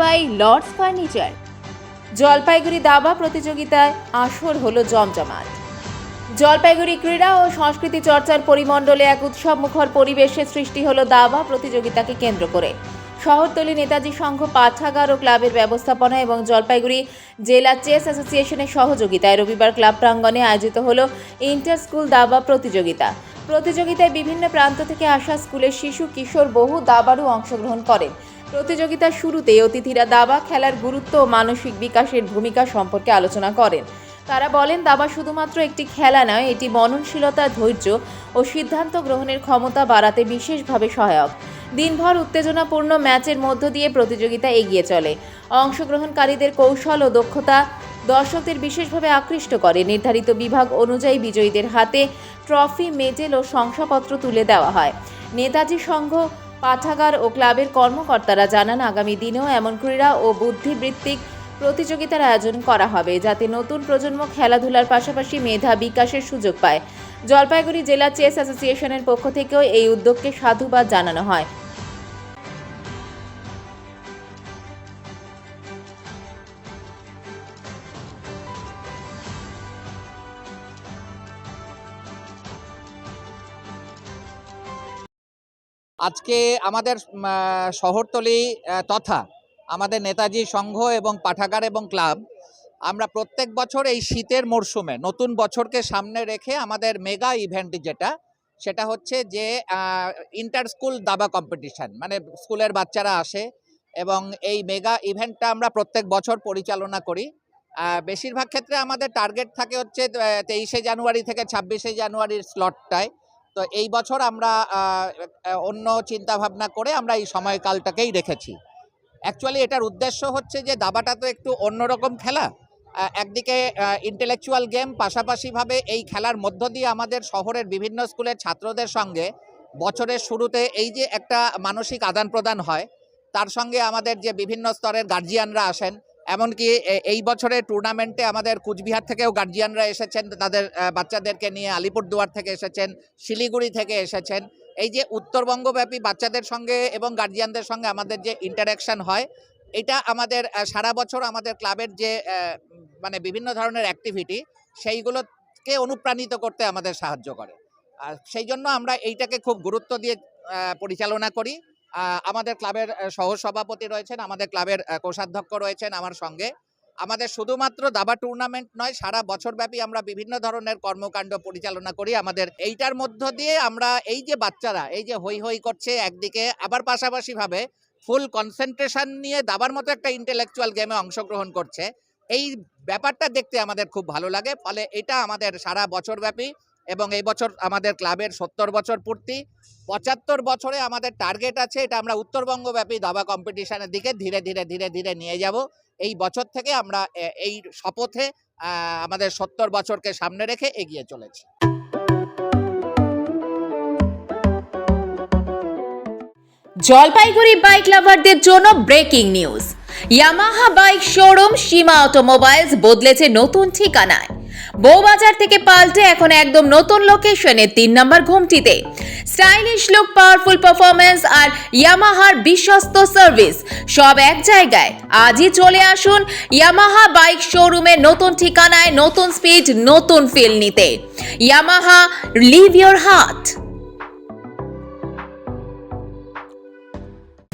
By Lords furniture. Jalpaiguri দাবা প্রতিযোগিতায় আসর হলো জমজমাট। জলপাইগুড়ি ক্রীড়া ও সংস্কৃতি চর্চার পরিমণ্ডলে এক উৎসব মুখর পরিবেশের সৃষ্টি হলো দাবা প্রতিযোগিতাকে কেন্দ্র করে। শহরতলি নেতাজি সংঘ পাঠাগার ও ক্লাবের ব্যবস্থাপনা এবং জলপাইগুড়ি জেলা চেস অ্যাসোসিয়েশনের সহযোগিতায় রবিবার ক্লাব প্রাঙ্গণে আয়োজিত হলো ইন্টার স্কুল দাবা প্রতিযোগিতা। প্রতিযোগিতায় বিভিন্ন প্রান্ত থেকে আসা স্কুলের শিশু, কিশোর বহু দাবারও অংশগ্রহণ করেন। প্রতিযোগিতার শুরুতে অতিথিরা দাবা, খেলার গুরুত্ব ও মানসিক বিকাশের ভূমিকা সম্পর্কে আলোচনা করেন। তারা বলেন, দাবা শুধুমাত্র একটি খেলা নয়, এটি মননশীলতা, ধৈর্য ও সিদ্ধান্ত গ্রহণের ক্ষমতা বাড়াতে বিশেষভাবে সহায়ক। দিনভর উত্তেজনাপূর্ণ ম্যাচের মধ্য দিয়ে প্রতিযোগিতা এগিয়ে চলে। অংশগ্রহণকারীদের কৌশল ও দক্ষতা দর্শকদের বিশেষভাবে আকৃষ্ট করে। নির্ধারিত বিভাগ অনুযায়ী বিজয়ীদের হাতে ট্রফি, মেডেল ও শংসাপত্র তুলে দেওয়া হয়। নেতাজি সংঘ পাঠাগার ও ক্লাবের কর্মকর্তারা জানান, আগামী দিনেও এমন ক্রীড়া ও বুদ্ধিবৃত্তিক প্রতিযোগিতার আয়োজন করা হবে যাতে নতুন প্রজন্ম খেলাধুলার পাশাপাশি মেধা বিকাশের সুযোগ পায়। জলপাইগুড়ি জেলা চেস অ্যাসোসিয়েশনের পক্ষ থেকেও এই উদ্যোগকে সাধুবাদ জানানো হয়। আজকে আমাদের শহরতলি তথা আমাদের নেতাজি সংঘ এবং পাঠাগার এবং ক্লাব, আমরা প্রত্যেক বছর এই শীতের মরশুমে নতুন বছরকে সামনে রেখে আমাদের মেগা ইভেন্ট যেটা, সেটা হচ্ছে যে ইন্টার স্কুল দাবা কম্পিটিশান মানে স্কুলের বাচ্চারা আসে এবং এই মেগা ইভেন্টটা আমরা প্রত্যেক বছর পরিচালনা করি। বেশিরভাগ ক্ষেত্রে আমাদের টার্গেট থাকে হচ্ছে তেইশে জানুয়ারি থেকে ছাব্বিশে জানুয়ারির স্লটটায় তো এই বছর আমরা অন্য চিন্তা ভাবনা করে আমরা এই সময়কালটাকেই রেখেছি। অ্যাকচুয়ালি এটার উদ্দেশ্য হচ্ছে যে দাবাটা তো একটু অন্যরকম খেলা। একদিকে ইন্টেলেকচুয়াল গেম পাশাপাশিভাবে এই খেলার মধ্য দিয়ে আমাদের শহরের বিভিন্ন স্কুলের ছাত্রদের সঙ্গে বছরের শুরুতে এই যে একটা মানসিক আদান প্রদান হয়, তার সঙ্গে আমাদের যে বিভিন্ন স্তরের গার্জিয়ানরা আসেন এমনকি এই বছরের টুর্নামেন্টে আমাদের কুচবিহার থেকেও গার্জিয়ানরা এসেছেন, তাদের বাচ্চাদেরকে নিয়ে আলিপুরদুয়ার থেকে এসেছেন, শিলিগুড়ি থেকে এসেছেন। এই যে উত্তরবঙ্গব্যাপী বাচ্চাদের সঙ্গে এবং গার্জিয়ানদের সঙ্গে আমাদের যে ইন্টারাকশন হয়, এটা আমাদের সারা বছর আমাদের ক্লাবের যে মানে বিভিন্ন ধরনের অ্যাক্টিভিটি সেইগুলোকে অনুপ্রাণিত করতে আমাদের সাহায্য করে। আর সেই জন্য আমরা এইটাকে খুব গুরুত্ব দিয়ে পরিচালনা করি। আমাদের ক্লাবের আহ, সহ সভাপতি রয়েছেন আমাদের ক্লাবের কোষাধ্যক্ষ রয়েছেন আমার সঙ্গে। আমাদের শুধুমাত্র দাবা টুর্নামেন্ট নয় সারা বছরব্যাপী আমরা বিভিন্ন ধরনের কর্মকাণ্ড পরিচালনা করি। আমাদের এইটার মধ্য দিয়ে আমরা এই যে বাচ্চারা এই যে হই হই করছে একদিকে আবার পাশাপাশিভাবে ফুল কনসেন্ট্রেশন নিয়ে দাবার মতো একটা ইন্টেলেকচুয়াল গেমে অংশগ্রহণ করছে। এই ব্যাপারটা দেখতে আমাদের খুব ভালো লাগে ফলে এটা আমাদের সারা বছরব্যাপী এবং এই বছর আমাদের ক্লাবের সত্তর বছর পূর্তি, পঁচাত্তর বছরে আমাদের টার্গেট আছে, এটা আমরা উত্তরবঙ্গব্যাপী দাবা কম্পিটিশনের দিকে ধীরে ধীরে ধীরে ধীরে নিয়ে যাব। এই বছর থেকে আমরা এই শপথে আমাদের সত্তর বছরকে সামনে রেখে এগিয়ে চলেছি। জলপাইগুড়ি বাইক লাভারদের জন্য breaking news Yamaha bike showroom Seema automobiles বদলেছে নতুন ঠিকানায়। বউবাজার থেকে পাল্টে এখন একদম নতুন লোকেশনে তিন নম্বর ঘুমটিতে। স্টাইলিশ লুক পাওয়ারফুল পারফরমেন্স আর ইয়ামাহার বিশ্বস্ত সার্ভিস সব এক জায়গায়। আজই চলে আসুন ইয়ামাহা বাইক শোরুমের নতুন ঠিকানায়, নতুন স্পিড নতুন ফিল নিতে। Yamaha live your heart